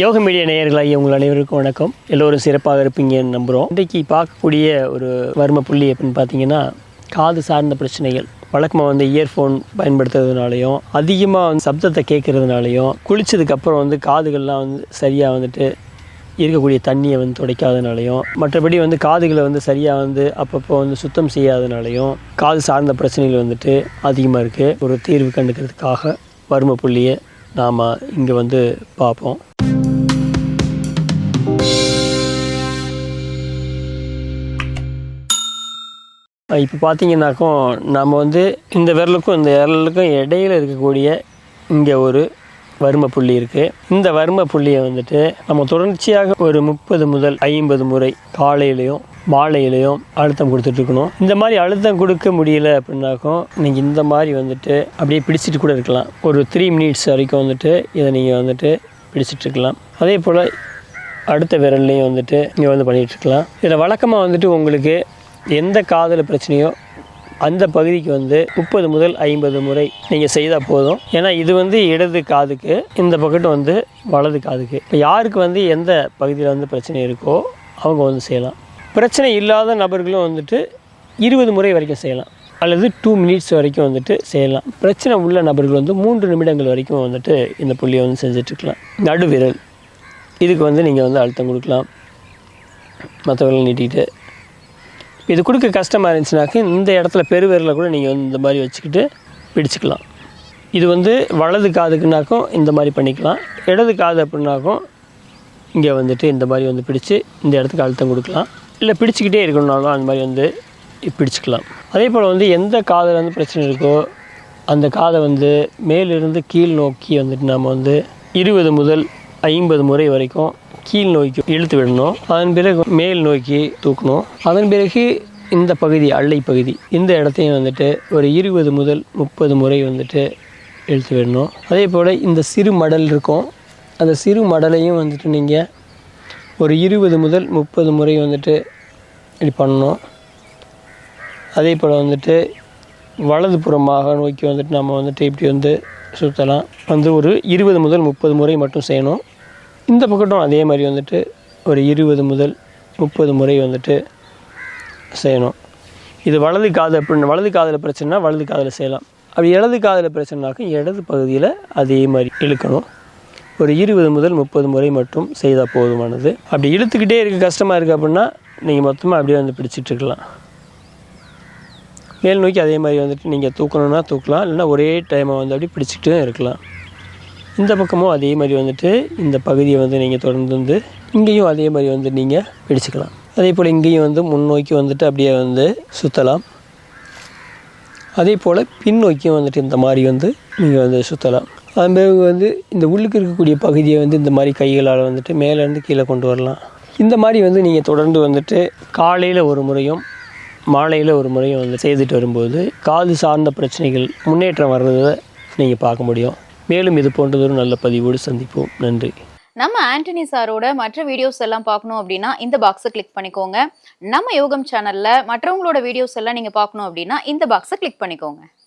யோக மீடியா நேயர்களாகிய உங்கள் அனைவருக்கும் வணக்கம். எல்லோரும் சிறப்பாக இருப்பீங்கன்னு நம்புகிறோம் இன்றைக்கி பார்க்கக்கூடிய ஒரு வர்ம புள்ளி அப்படின்னு பார்த்தீங்கன்னா காது சார்ந்த பிரச்சனைகள். வழக்கமாக வந்து இயர்ஃபோன் பயன்படுத்துறதுனாலையும் அதிகமாக வந்து சப்தத்தை கேட்குறதுனாலையும் குளிச்சதுக்கப்புறம் வந்து காதுகள்லாம் வந்து சரியாக வந்துட்டு இருக்கக்கூடிய தண்ணியை வந்து துடைக்காதனாலையும் மற்றபடி வந்து காதுகளை வந்து சரியாக வந்து அப்பப்போ வந்து சுத்தம் செய்யாதனாலையும் காது சார்ந்த பிரச்சனைகள் வந்துட்டு அதிகமாக இருக்குது ஒரு தீர்வு கண்டுக்கிறதுக்காக வறுமை புள்ளியை நாம் இங்கே வந்து பார்ப்போம். இப்போ பார்த்தீங்கன்னாக்கும் நம்ம வந்து இந்த விரலுக்கும் இந்த விரலுக்கும் இடையில இருக்கக்கூடிய இங்கே ஒரு வர்ம புள்ளி இருக்குது இந்த வர்ம புள்ளியை வந்துட்டு நம்ம தொடர்ச்சியாக ஒரு முப்பது முதல் ஐம்பது முறை காலையிலையும் மாலையிலையும் அழுத்தம் கொடுத்துட்ருக்கணும் இந்த மாதிரி அழுத்தம் கொடுக்க முடியல அப்படின்னாக்கும் நீங்கள் இந்த மாதிரி வந்துட்டு அப்படியே பிடிச்சிட்டு கூட இருக்கலாம். ஒரு த்ரீ மினிட்ஸ் வரைக்கும் வந்துட்டு இதை நீங்கள் வந்துட்டு பிடிச்சிட்டு இருக்கலாம். அதே போல் அடுத்த விரல்லையும் வந்துட்டு நீங்கள் வந்து பண்ணிகிட்ருக்கலாம் இதில் வழக்கமாக வந்துட்டு உங்களுக்கு எந்த காதில் பிரச்சனையோ அந்த பகுதிக்கு வந்து முப்பது முதல் ஐம்பது முறை நீங்கள் செய்தால் போதும். ஏன்னா இது வந்து இடது காதுக்கு இந்த பக்கட்டும் வந்து வலது காதுக்கு. இப்போ யாருக்கு வந்து எந்த பகுதியில் வந்து பிரச்சனை இருக்கோ அவங்க வந்து செய்யலாம். பிரச்சனை இல்லாத நபர்களும் வந்துட்டு இருபது முறை வரைக்கும் செய்யலாம். அல்லது டூ மினிட்ஸ் வரைக்கும் வந்துட்டு செய்யலாம். பிரச்சனை உள்ள நபர்கள் வந்து மூன்று நிமிடங்கள் வரைக்கும் வந்துட்டு இந்த புள்ளியை வந்து செஞ்சிட்ருக்கலாம். நடுவிரல். இதுக்கு வந்து நீங்கள் வந்து அழுத்தம் கொடுக்கலாம். மற்றவர்கள் நீட்டிகிட்டு இது கொடுக்க கஷ்டமாக இருந்துச்சுனாக்க இந்த இடத்துல பெருவிரலை கூட நீங்கள் வந்து இந்த மாதிரி வச்சுக்கிட்டு பிடிச்சிக்கலாம். இது வந்து வலது காதுக்குனாக்கும் இந்த மாதிரி பண்ணிக்கலாம். இடது காது அப்படின்னாக்கும் இங்கே வந்துட்டு இந்த மாதிரி வந்து பிடிச்சு இந்த இடத்துக்கு அழுத்தம் கொடுக்கலாம். இல்லை பிடிச்சிக்கிட்டே இருக்கணும்னாலும் அந்த மாதிரி வந்து பிடிச்சிக்கலாம். அதே போல் வந்து எந்த காதில் வந்து பிரச்சனை இருக்கோ அந்த காதை வந்து மேலிருந்து கீழ் நோக்கி வந்துட்டு நம்ம வந்து இருபது முதல் ஐம்பது முறை வரைக்கும் கீழ் நோக்கி இழுத்து விடணும் அதன் பிறகு மேல் நோக்கி தூக்கணும். அதன் பிறகு இந்த பகுதி அள்ளை பகுதி. இந்த இடத்தையும் வந்துட்டு ஒரு இருபது முதல் முப்பது முறை வந்துட்டு இழுத்து விடணும். அதே போல் இந்த சிறு மடல் இருக்கும். அந்த சிறு மடலையும் வந்துட்டு நீங்கள் ஒரு இருபது முதல் முப்பது முறை வந்துட்டு இப்படி பண்ணணும். அதே போல் வந்துட்டு வலது புறமாக நோக்கி வந்துட்டு நம்ம வந்துட்டு இப்படி வந்து சுற்றலாம் வந்து ஒரு இருபது முதல் முப்பது முறை மட்டும் செய்யணும். இந்த பக்கட்டும் அதே மாதிரி வந்துட்டு ஒரு இருபது முதல் முப்பது முறை வந்துட்டு செய்யணும். இது வலது காது அப்படின்னு வலது காதில் பிரச்சனைனா வலது காதில் செய்யலாம். அப்படி இடது காதில் பிரச்சனைனாக்கும் இடது பகுதியில் அதே மாதிரி இழுக்கணும். ஒரு இருபது முதல் முப்பது முறை மட்டும் செய்தால் போதுமானது. அப்படி இழுத்துக்கிட்டே இருக்க கஷ்டமாக இருக்குது அப்படின்னா நீங்கள் மொத்தமாக அப்படியே வந்து பிடிச்சிட்டு இருக்கலாம். மேல் நோக்கி அதே மாதிரி வந்துட்டு நீங்கள் தூக்கணும்னா தூக்கலாம் இல்லைன்னா ஒரே டைமை வந்து அப்படி பிடிச்சிக்கிட்டே இருக்கலாம். இந்த பக்கமும் அதே மாதிரி வந்துட்டு இந்த பகுதியை வந்து நீங்கள் தொடர்ந்து வந்து இங்கேயும் அதே மாதிரி வந்து நீங்கள் பிடிச்சிக்கலாம். அதே போல் இங்கேயும் வந்து முன்னோக்கி வந்துட்டு அப்படியே வந்து சுற்றலாம் அதே போல் பின்னோக்கியும் வந்துட்டு இந்த மாதிரி வந்து நீங்கள் வந்து சுற்றலாம் அதுமாரி பிறகு வந்து இந்த உள்ளுக்கு இருக்கக்கூடிய பகுதியை வந்து இந்த மாதிரி கைகளால் வந்துட்டு மேலேருந்து கீழே கொண்டு வரலாம். இந்த மாதிரி வந்து நீங்கள் தொடர்ந்து வந்துட்டு காலையில் ஒரு முறையும் மாலையில் ஒரு முறையும் வந்து செய்துட்டு வரும்போது காது சார்ந்த பிரச்சனைகள் முன்னேற்றம் வர்றதை நீங்கள் பார்க்க முடியும். மேலும் இது போன்றதொரு நல்ல பதிவோடு சந்திப்போம். நன்றி. நம்ம ஆண்டனி சாரோட மற்ற வீடியோஸ் எல்லாம் பார்க்கணும் அப்படின்னா இந்த பாக்ஸை கிளிக் பண்ணிக்கோங்க. நம்ம யோகம் சேனல்ல மற்றவங்களோட வீடியோஸ் எல்லாம் நீங்க பார்க்கணும் அப்படின்னா இந்த பாக்ஸை கிளிக் பண்ணிக்கோங்க.